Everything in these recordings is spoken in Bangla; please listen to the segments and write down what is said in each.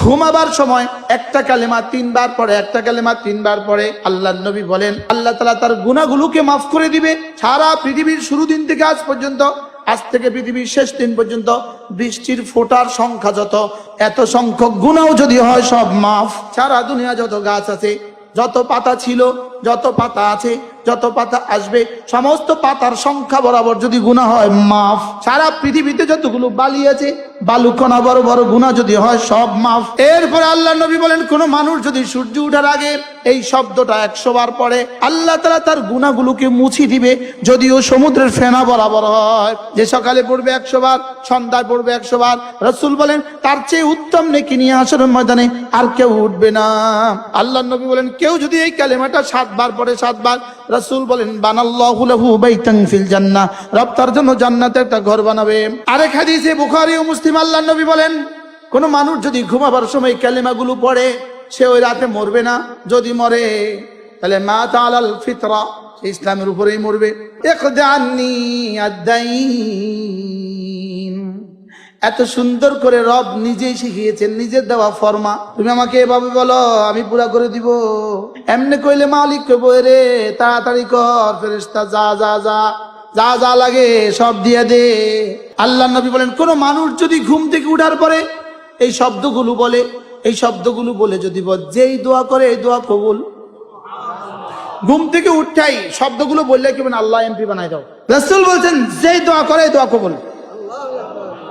ঘুমাবার সময় একটা কালেমা তিনবার পরে একটা কালেমা তিনবার পরে আল্লাহ নবী বলেন, আল্লাহ তালা তার গুণাগুলোকে মাফ করে দিবে। সারা পৃথিবীর শুরু দিন থেকে আজ পর্যন্ত, আজ থেকে পৃথিবীর শেষ দিন পর্যন্ত বৃষ্টির ফোটার সংখ্যা যত, এত সংখ্যক গুণাও যদি হয় সব মাফ। সারা দুনিয়া যত গাছ আছে, যত পাতা ছিল, যত পাতা আছে যত পাতা আসবে, সমস্ত পাতার সংখ্যা বরাবর যদি গুণা হয়, মাফ। সারা পৃথিবীতে যতগুলো বালি আছে বালুকণা বড় বড় গুণা যদি হয়, সব মাফ। এরপরে আল্লাহ নবী বলেন, কোন মানুষ যদি সূর্য উঠার আগে এই শব্দটা একশো বার পরে আল্লাহ তালা তার গুণাগুলোকে মুছি দিবে, যদিও সমুদ্রের ফেনা বরাবর হয়। যে সকালে পড়বে একশো বার, সন্ধ্যায় পড়বে একশো বার, রসুল বলেন, তার চেয়ে উত্তম নেকি নিয়ে আসার ময়দানে আর কেউ উঠবে না। আল্লাহ নবী বলেন, কেউ যদি এই কালেমাটা সাতবার পরে সাতবার রসুল বলেন, বানাল্লাহু লাহু বাইতান ফিল জান্নাহ। রব তার জন্য জান্নাতে একটা ঘর বানাবে। আরেক হাদিসে বুখারী ও মুসলিম আল্লাহ নবী বলেন, কোন মানুষ যদি ঘুমাবার সময় কালেমাগুলো পড়ে, সে ওই রাতে মরবে না। যদি মরে, তাহলে মা তালাল ফিতরা ইসলামের উপরেই মরবে। এক ইকদানি আদাইন এত সুন্দর করে রব নিজেই শিখিয়েছেন, নিজের দেওয়া ফরমা। তুমি আমাকে এভাবে বলো, আমি পুরা করে দিব। এমনি কইলে মালিক রে তাড়াতাড়ি কর, ফেরেশতা, যা যা যা যা যা লাগে সব দিয়ে দে। আল্লাহ নবী বলেন, কোন মানুষ যদি ঘুম থেকে উঠার পরে এই শব্দগুলো বলে, এই শব্দগুলো বলে যদি বল, যেই দোয়া করে, এই দোয়া কবুল। ঘুম থেকে উঠাই শব্দগুলো বললে কি আল্লাহ এমপি বানাই দাও। রাসূল বলছেন, যেই দোয়া করে, এই দোয়া কবুল।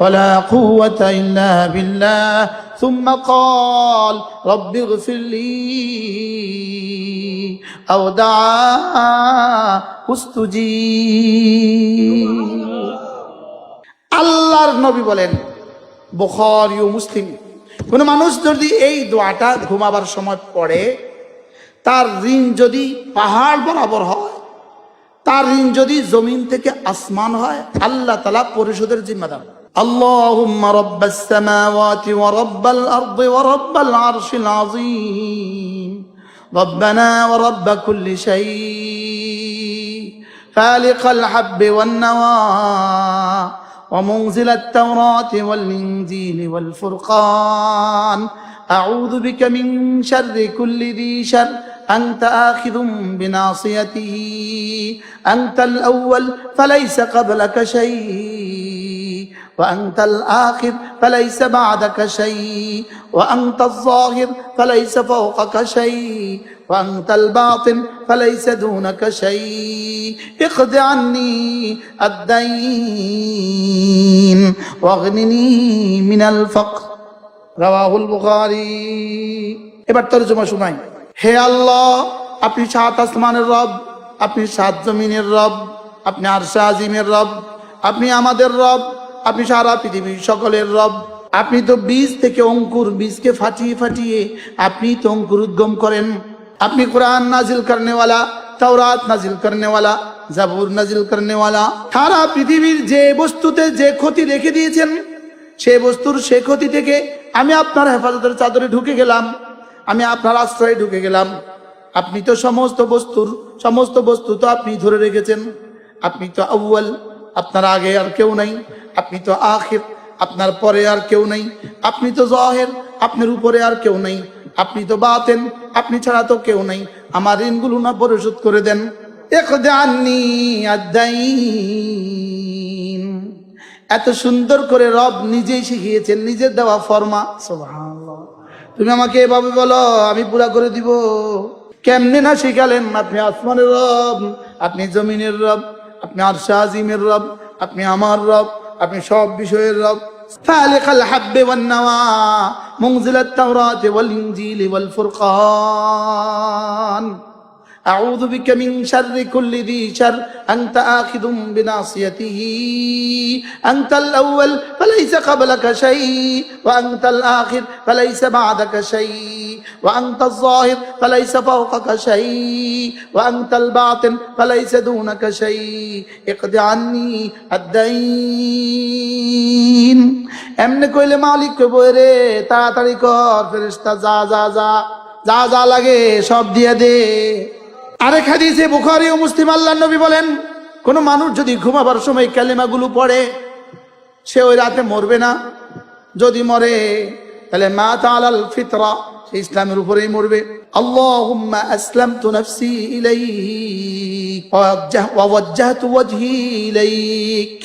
ولا قوة إلا بالله ثم قال رب اغفر لي أو دعا استجيب আল্লাহর নবী বলেন বুখারী ও মুসলিম কোন মানুষ যদি এই দোয়াটা ঘুমাবার সময় পড়ে তার ঋণ যদি পাহাড় বরাবর হয় তার ঋণ যদি জমিন থেকে আসমান হয় আল্লাহ তালা পরিশোধের জিম্মাদার اللهم رب السماوات ورب الأرض ورب العرش العظيم. ربنا ورب كل شيء. فالق الحب والنوى ومنزل التوراة والإنجيل والفرقان. أعوذ بك من شر كل ذي شر. أنت آخذ بناصيته. أنت الأول فليس قبلك شيء. وأنت الآخر فليس بعدك شيء وأنت الظاهر فليس فوقك شيء وأنت الباطن فليس دونك شيء اقض عني الدين واغنني من الفقر রাওয়াহুল বুখারী এবার তরজমা শুনাই হে আল্লাহ আপনি সাত আসমানের রব আপনি সাত জমিনের রব আপনি আরশা আজিমের রব আপনি আমাদের রব আপনি সারা পৃথিবীর সকলের রব। আপনি তো বীজ থেকে অঙ্কুর বীজকে ফাটিয়ে ফাটিয়ে আপনি তো অঙ্কুর উদ্গম করেন। আপনি কোরআন নাজিল করনেওয়ালা, তাওরাত নাজিল করনেওয়ালা, জাবুর নাজিল করনেওয়ালা। সারা পৃথিবীর যে বস্তুতে যে ক্ষতি রেখে দিয়েছেন, সে বস্তুর সে ক্ষতি থেকে আমি আপনার হেফাজতের চাদরে ঢুকে গেলাম, আমি আপনার আশ্রয়ে ঢুকে গেলাম। আপনি তো সমস্ত বস্তুর, সমস্ত বস্তু তো আপনি ধরে রেখেছেন। আপনি তো আউ্য়াল আপনার আগে আর কেউ নাই, আপনি তো আখির, আপনার পরে আর কেউ নেই, আপনি তো জহের, আপনার উপরে আর কেউ নেই, আপনি তো বাতেন, আপনি ছাড়া তো কেউ নেই। আমার ঋণগুলো না পরিশোধ করে দেন। এত সুন্দর করে রব নিজেই শিখিয়েছেন, নিজের দেওয়া ফরমা। তুমি আমাকে এভাবে বলো, আমি পুরা করে দিব। কেমনে না শিখালেন আপনি আসমানের রব, আপনি জমিনের রব। আপনি আরশা আজিমের রব আপনি আমার রব আপনি সব বিষয়ের রব فالق الحب والنوى منزل التوراة والإنجيل والفرقان أعوذ بك من شر كل ذي شر أنت آخذ بناصيته أنت الأول فليس قبلك شيء وأنت الآخر فليس بعدك شيء وأنت الظاهر فليس فوقك شيء وأنت الباطن فليس دونك شيء اقض عني الدين এমনি কইলে মালিক কইব রে তাড়াতাড়ি কর ফেরেশতা যা যা যা যা যা লাগে সব দিয়ে দে আরেক হাদিসে বুখারী ও মুসলিম আল্লাহর নবী বলেন কোন মানুষ যদি ঘুমাবার সময় কালেমাগুলো পড়ে সে ওই রাতে মরবে না যদি মরে তাহলে মা তালাল ফিতরা সে ইসলামের উপরেই মরবে আল্লাহুম্মা আসলামতু নাফসি ইলাইক ওয়াওয়াজ্জাহতু ওয়াজহি ইলাইক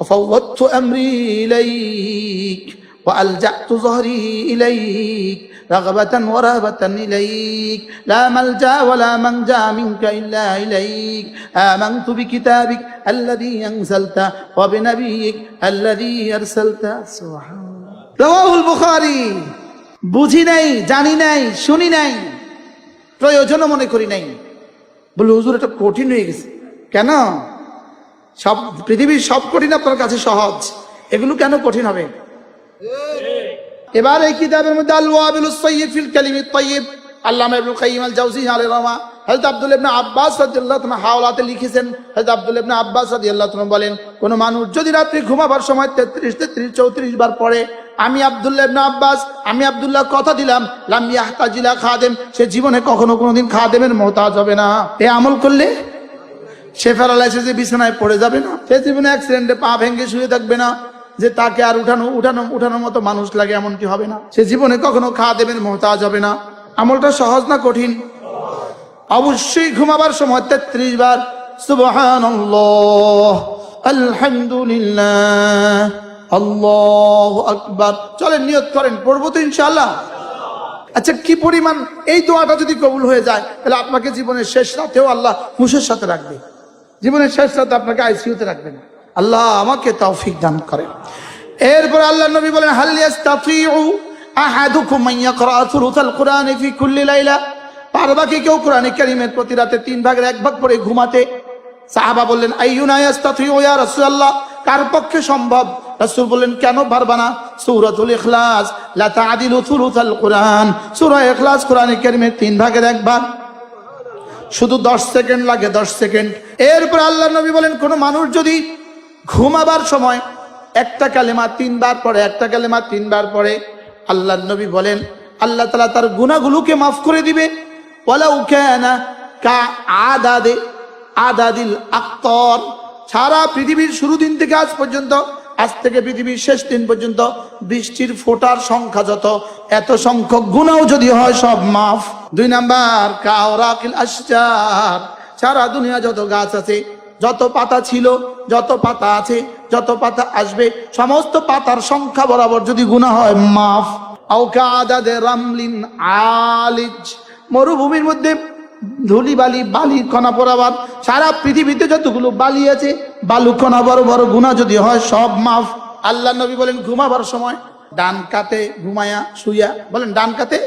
وفوضت أمري إليك وألجأت ظهري إليك رغبة ورهبة إليك لا ملجأ ولا منجا منك إلا إليك آمنت بكتابك الذي أنزلت وبنبيك الذي أرسلت سبحان الله رواه البخاري বুঝি নাই জানি নাই শুনি নাই প্রয়োজনও মনে করি নাই বলে হুজুর এটা কঠিন হয়ে গেছে কেন সব পৃথিবীর সব কঠিন আপনার কাছে সহজ এগুলো কেন কঠিন হবে এবার এই কিতাবের মধ্যে আল ওয়াবিলুস সাইয়্যিব ফিল কালিমিত তাইয়্যিব আল্লামা ইবনুল কাইয়িম আল জাওজি আলাইহি রাহমা হযরত আব্দুল ইবনে আব্বাস রাদিয়াল্লাহু তাআলা হাওলাতে লিখেছেন। হযরত আব্দুল ইবনে আব্বাস রাদিয়াল্লাহু তাআলা বলেন, কোন মানুষ যদি রাত্রি ঘুমাবার সময় 33 33 34 বার পড়ে, আমি আব্দুল্লাহ ইবনে আব্বাস, আমি আব্দুল্লাহ কথা দিলাম, লাম ইয়াহতাজিলা খাদেম, সে জীবনে কখনো কোনোদিন খাদেমের মোহতাজ হবে না। এ আমল করলে সে প্যারালাইসিসে বিছানায় পড়ে যাবে না, সে জীবনে অ্যাক্সিডেন্টে পা ভেঙে শুয়ে থাকবে না। যে তাকে আর উঠানো উঠানো, উঠানোর মতো মানুষ লাগে এমনটি হবে না? সে জীবনে কখনো খাওয়া দেবেন মোহতাজ হবে না। আমলটা সহজ না কঠিন? অবশ্যই ঘুমাবার সময় তেত্রিশ বার সুবহান আলহামদুলিল্লাহ, আল্লাহ আকবার। চলেন, নিয়ত করেন, পড়ব তো ইনশাআল্লাহ। আচ্ছা কি পরিমাণ এই দোয়াটা যদি কবুল হয়ে যায়, তাহলে আপনাকে জীবনের শেষ রাতেও আল্লাহ হুশের সাথে রাখবে। জীবনের শেষ রাতে আপনাকে আইসিউতে রাখবেন আল্লাহ আমাকে তৌফিক দান করেন এরপর আল্লাহ নবী বলেন, হাল ইয়াস্তাতিউ আহাদুকুম ইয়াকরা সুরাতাল কুরআনি ফি কুল্লি লাইলা? পারবা কি কেউ কোরআনে কারীমের প্রতি রাতে তিন ভাগের এক ভাগ পড়ে ঘুমাতে। সাহাবা বললেন, আইয়ুনা ইয়াস্তাতিউ ইয়া রাসূলুল্লাহ? কার পক্ষে সম্ভব? রাসূল বললেন, কেন পারবা না? সূরাতুল ইখলাস, লা তা'দিলু সুরাতাল কুরআন। সূরা ইখলাস কোরআনে কারীমের তিন ভাগের এক ভাগ। শুধু দশ সেকেন্ড লাগে, দশ সেকেন্ড। এরপর আল্লাহ নবী বলেন, কোন মানুষ যদি ঘুমাবার সময় একটা কালেমা তিনবার পরে একটা কালেমা তিনবার পরে আল্লাহ নবী বলেন, আল্লাহ তালা তার গুণাগুলোকে মাফ করে দিবে। ওয়ালাউ কানা কা আদাদে, আদাদিল আক্তর। সারা পৃথিবীর শুরু দিন থেকে আজ পর্যন্ত, আজ থেকে পৃথিবীর শেষ দিন পর্যন্ত বৃষ্টির ফোটার সংখ্যা যত, এত সংখ্যক গুণাও যদি হয় সব মাফ। দুই নাম্বার, কাওরাকিল আশজার। সারা দুনিয়া যত গাছ আছে যত পাতা ছিল, যত পাতা আছে, যত পাতা আসবে, সমস্ত পাতার সংখ্যা বরাবর যদি গুণা হয়, মাফ। রামলিন আলিজ। মরুভূমির মধ্যে ধুলি বালি বালি কণা পরাবার, সারা পৃথিবীতে যতগুলো বালি আছে, বালু কণা বড় বড় গুণা যদি হয়, সব মাফ। আল্লাহ নবী বলেন, ঘুমাবার সময় ডান কাতে ঘুমায়া, শুইয়া। বলেন, ডান কাতে?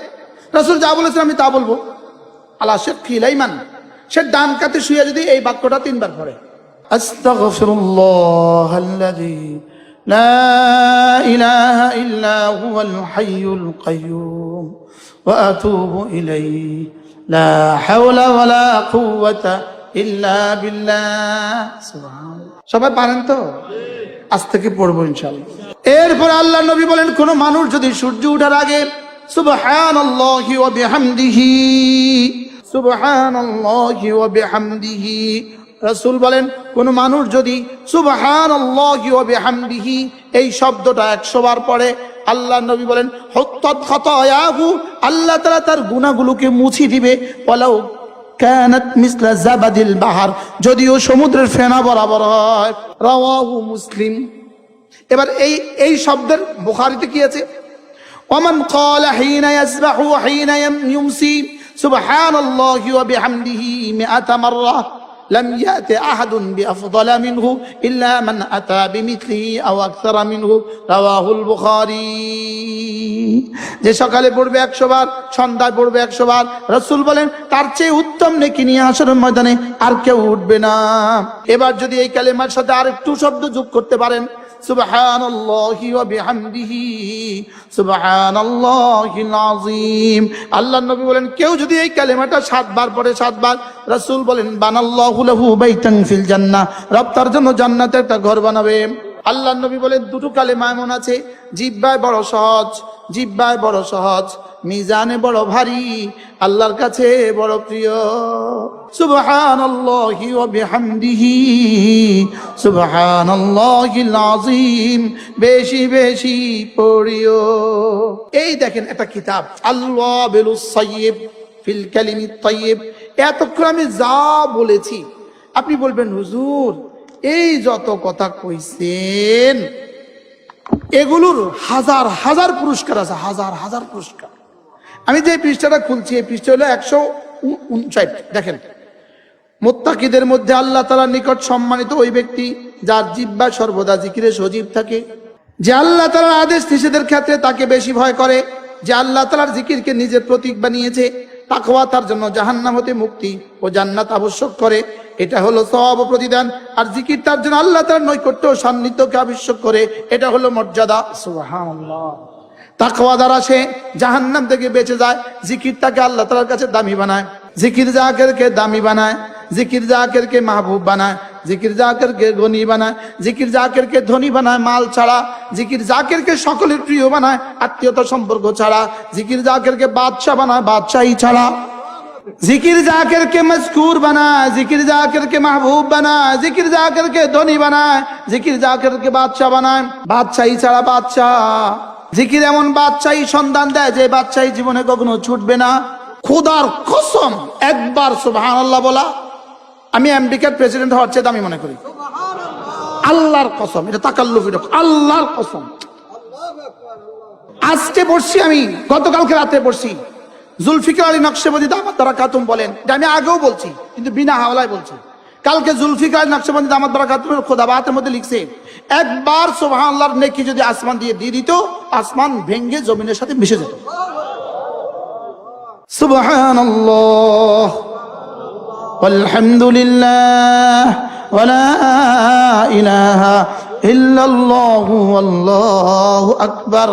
রসুল যা বলেছেন আমি তা বলব। আল্লাহ শেখ খিলাইমান সে ডান কাতে শুয়ে যদি এই বাক্যটা তিনবার পড়ে। বিল্লাহ। সবাই পারেন তো? আজ থেকে পড়ব ইনশাআল্লাহ। এরপর আল্লাহ নবী বলেন কোন মানুষ যদি সূর্য উঠার আগে ওয়া বিহামদিহি সুবহানাল্লাহি বলেন, কোন মানুষ যদি সুবহানাল্লাহি এই শব্দটা 100 বার পড়ে আল্লাহ নবী বলেন আল্লাহ তালা তার গুনাহগুলোকে মুছি দিবে। ওয়ালাউ বাহার। যদিও সমুদ্রের ফেনা বরাবর হয়। মুসলিম। এবার এই এই শব্দের বুখারিতে কি আছে? ওমান ক্বালা হিনা ইয়াসবাহু سبحان الله وبحمده مئة مرة لم يأت أحد بأفضل منه إلا من أتى بمثله أو أكثر منه رواه البخاري যে সকালে পড়বে একশো বার সন্ধ্যায় পড়বে একশো বার রসুল বলেন তার চেয়ে উত্তম নেকি নিয়ে আসার ময়দানে আর কেউ উঠবে না এবার যদি এই কালেমার সাথে আর একটু শব্দ যোগ করতে পারেন سبحان الله وبحمده سبحان الله العظيم আল্লাহ নবী বলেন কেউ যদি এই কালেমাটা সাতবার পড়ে সাতবার রাসূল বলেন বানাল্লাহু লাহু বাইতান ফিল জান্নাহ রব তার জন্য জান্নাতে একটা ঘর বানাবে আল্লাহ নবী বলেন দুটো কালেমা এমন আছে জিব্বায় বড় সহজ জিব্বায় বড় সহজ মিজানে বড় ভারী, আল্লাহর কাছে বড় প্রিয়। সুবহানাল্লাহি ওয়া বিহামদিহি, সুবহানাল্লাহিল আযীম, বেশি বেশি পড়িও। এই দেখেন একটা কিতাব আল্লাহ বেলুস সাইয়্যিব ফিল কালিমিত তাইয়্যিব। এতক্ষণ আমি যা বলেছি, আপনি বলবেন, হুজুর, এই যত কথা কইছেন, এগুলোর হাজার হাজার পুরস্কার আছে, হাজার হাজার পুরস্কার। আমি যে পৃষ্ঠাটা খুলছি, এই পৃষ্ঠা হলো একশো উনষাট। দেখেন, মোত্তাকিদের মধ্যে আল্লাহ তালার নিকট সম্মানিত ওই ব্যক্তি যার জিব্বা সর্বদা জিকিরে সজীব থাকে। যে আল্লাহ তালার আদেশ নিষেধের ক্ষেত্রে তাকে বেশি ভয় করে, যে আল্লাহ তালার জিকিরকে নিজের প্রতীক বানিয়েছে, তাকওয়া তার জন্য জাহান্নাম হতে মুক্তি ও জান্নাত আবশ্যক করে। এটা হলো সব প্রতিদান। আর জিকির তার জন্য আল্লাহ তার নৈকট্য সান্নিধ্যকে আবশ্যক করে। এটা হলো মর্যাদা। সুবহানাল্লাহ। তাকওয়া দ্বারা সে জাহান্নাম থেকে বেঁচে যায় জিকির তাকে আল্লাহ তালার কাছে দামি বানায় জিকির জাকেরকে দামি বানায় জিকির জাকেরকে মাহবুব বানায় জিকির জাকেরকে গনি বানায় জিকির জাকেরকে ধনী বানায় মাল ছাড়া জিকির জাকেরকে সকলের প্রিয় বানায় আত্মীয়তা সম্পর্ক ছাড়া জিকির জাকেরকে বাদশাহ বানায় বাদশাহী ছাড়া জিকির জাকের কে মজকুর বানায় জিকির জাকের কে মাহবুব বানায় জিকির জাকের কে ধনী বানায় জিকির জাকের কে বাদশাহ বানায় বাদশাহী ছাড়া বাদশাহ জিকির এমন বাদশাহী সন্ধান দেয় যে বাদশাহী জীবনে কখনো ছুটবে না। খুদার কসম, একবার সুবহানাল্লাহ বলা, আমি আমেরিকার প্রেসিডেন্ট হওয়ার চেয়ে আমি মনে করি। আল্লাহর কসম, এটা তাকাল্লুফ আল্লাহর কসম। আজকে পড়ছি আমি, গতকালকে রাতে পড়ছি। জুলফিকার আলী নকশেবন্দি দামাত দ্বারা কাতুম বলেন, এটা আমি আগেও বলছি, কিন্তু বিনা হাওলায় বলছি। কালকে জুলফিকার আলী নকশেবন্দি দামাত দ্বারা কাতুম খোদাবাতের মধ্যে লিখছে একবার সোহান আল্লাহর নেকি যদি আসমান দিয়ে দিয়ে দিত আসমান ভেঙ্গে জমিনের সাথে মিশে যেত সুবহান والحمد لله ولا إله إلا الله والله أكبر